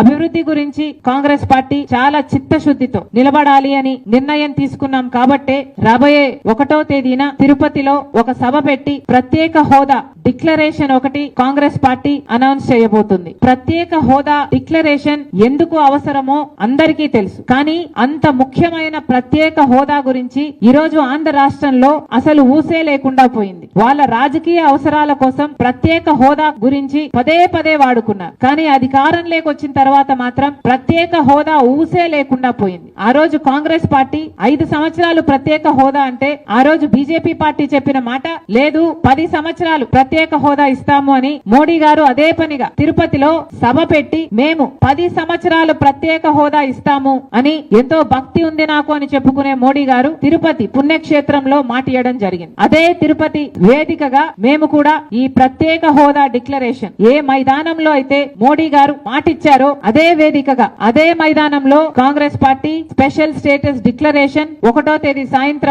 అభివృద్ధి గురించి కాంగ్రెస్ పార్టీ చాలా చిత్తశుద్ధితో నిలబడాలి అని నిర్ణయం తీసుకున్నాం కాబట్టే రాబోయే ఒకటో తేదీన తిరుపతిలో ఒక సభ పెట్టి ప్రత్యేక హోదా డిక్లరేషన్ ఒకటి కాంగ్రెస్ పార్టీ అనౌన్స్ చేయబోతుంది. ప్రత్యేక హోదా డిక్లరేషన్ ఎందుకు అవసరమో అందరికీ తెలుసు. కానీ అంత ముఖ్యమైన ప్రత్యేక హోదా గురించి ఈ రోజు ఆంధ్ర రాష్ట్రంలో అసలు ఊసే లేకుండా పోయింది. వాళ్ళ రాజకీయ అవసరాల కోసం ప్రత్యేక హోదా గురించి పదే పదే వాడుకున్నారు. కానీ అధికారం లేకొచ్చిన తర్వాత మాత్రం ప్రత్యేక హోదా ఊసే లేకుండా పోయింది. ఆ రోజు కాంగ్రెస్ పార్టీ ఐదు సంవత్సరాలు ప్రత్యేక హోదా అంటే ఆ రోజు బీజేపీ పార్టీ చెప్పిన మాట లేదు పది సంవత్సరాలు ప్రత్యేక హోదా ఇస్తాము అని మోడీ గారు అదే పనిగా తిరుపతిలో సభ పెట్టి మేము పది సంవత్సరాలు ప్రత్యేక హోదా ఇస్తాము అని ఎంతో భక్తి ఉంది నాకు అని చెప్పుకునే మోడీ గారు తిరుపతి పుణ్యక్షేత్రంలో మాటియడం జరిగింది. అదే తిరుపతి వేదికగా మేము కూడా ఈ ప్రత్యేక హోదా డిక్లరేషన్ ఏ మైదానంలో అయితే మోడీ గారు మాటిచ్చారో అదే వేదికగా అదే మైదానంలో Congress party special status declaration ఒకటో తేదీ సాయంత్రం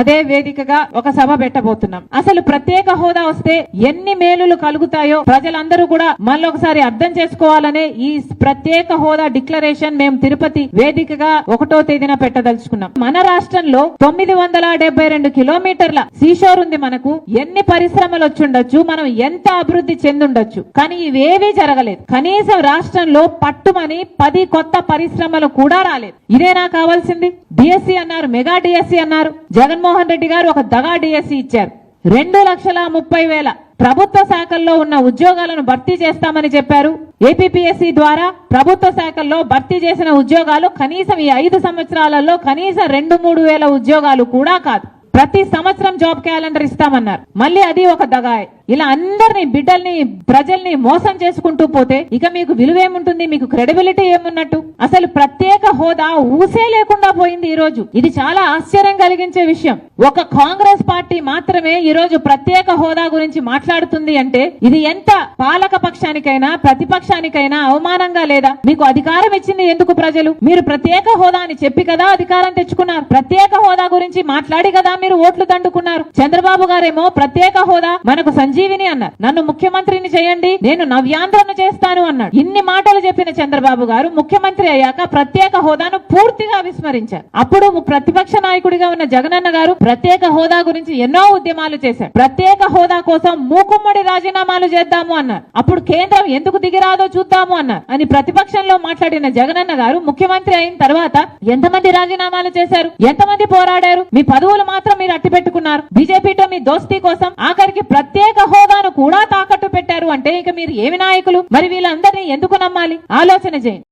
అదే వేదికగా ఒక సభ పెట్టబోతున్నాం. అసలు ప్రత్యేక హోదా వస్తే ఎన్ని మేలులు కలుగుతాయో ప్రజలందరూ కూడా మళ్ళొకసారి అర్థం చేసుకోవాలనే ఈ ప్రత్యేక హోదా డిక్లరేషన్ మేము తిరుపతి వేదికగా ఒకటో తేదీన పెట్టదలుచుకున్నాం. మన రాష్ట్రంలో తొమ్మిది వందల డెబ్బై రెండు కిలోమీటర్ల సీషోర్ ఉంది మనకు. ఎన్ని పరిశ్రమలు వచ్చుండొచ్చు మనం ఎంత అభివృద్ధి చెందుండొచ్చు. కానీ ఇవేవీ జరగలేదు. కనీసం రాష్ట్రంలో పట్టుమని పది కొత్త పరిశ్రమలు కూడా రాలేదు. ఇదేనా కావాల్సింది? డిఎస్సి అన్నారు మెగా డిఎస్సి అన్నారు. జగన్మోహన్ రెడ్డి గారు ఒక దగా డిఎస్సి ఇచ్చారు. రెండు లక్షల ముప్పై వేల ప్రభుత్వ శాఖల్లో ఉన్న ఉద్యోగాలను భర్తీ చేస్తామని చెప్పారు. ఏపీపీఎస్సీ ద్వారా ప్రభుత్వ శాఖల్లో భర్తీ చేసిన ఉద్యోగాలు కనీసం ఈ ఐదు సంవత్సరాలలో కనీసం రెండు మూడు వేల ఉద్యోగాలు కూడా కాదు. ప్రతి సంవత్సరం జాబ్ క్యాలెండర్ ఇస్తామన్నారు. మళ్ళీ అది ఒక దగాయ్. ఇలా అందరినీ బిడ్డల్ని ప్రజల్ని మోసం చేసుకుంటూ పోతే ఇక మీకు విలువేముంటుంది మీకు క్రెడిబిలిటీ ఏమున్నట్టు? అసలు ప్రత్యేక హోదా ఊసే లేకుండా పోయింది ఈ రోజు ఇది చాలా ఆశ్చర్యం కలిగించే విషయం. ఒక కాంగ్రెస్ పార్టీ మాత్రమే ఈ రోజు ప్రత్యేక హోదా గురించి మాట్లాడుతుంది అంటే ఇది ఎంత పాలక పక్షానికైనా ప్రతిపక్షానికైనా అవమానంగా లేదా? మీకు అధికారం ఇచ్చింది ఎందుకు ప్రజలు? మీరు ప్రత్యేక హోదా అని చెప్పి కదా అధికారం తెచ్చుకున్నారు. ప్రత్యేక హోదా గురించి మాట్లాడి కదా మీరు ఓట్లు దండుకున్నారు. చంద్రబాబు గారేమో ప్రత్యేక హోదా మనకు సంజీవిని అన్నారు. నన్ను ముఖ్యమంత్రిని చేయండి నేను నవ్యాంధ్రను చేస్తాను అన్నాడు. ఇన్ని మాటలు చెప్పిన చంద్రబాబు గారు ముఖ్యమంత్రి అయ్యాక ప్రత్యేక హోదాను పూర్తిగా విస్మరించారు. అప్పుడు ప్రతిపక్ష నాయకుడిగా ఉన్న జగనన్న గారు ప్రత్యేక హోదా గురించి ఎన్నో ఉద్యమాలు చేశారు. ప్రత్యేక హోదా కోసం మూకుమ్మడి రాజీనామాలు చేద్దాము అన్నారు. అప్పుడు కేంద్రం ఎందుకు దిగిరాదో చూద్దాము అన్నారు. అని ప్రతిపక్షంలో మాట్లాడిన జగనన్న గారు ముఖ్యమంత్రి అయిన తర్వాత ఎంతమంది రాజీనామాలు చేశారు? ఎంతమంది పోరాడారు? మీ పదవులు మాత్రం మీరు అట్టి పెట్టుకున్నారు బీజేపీతో మీ దోస్తీ కోసం ఆఖరికి ప్రత్యేక ఆత్మను కూడా తాకట్టు పెట్టారు అంటే ఇక మీరు ఏమి నాయకులు మరి వీళ్ళందరినీ ఎందుకు నమ్మాలి? ఆలోచన చేయండి.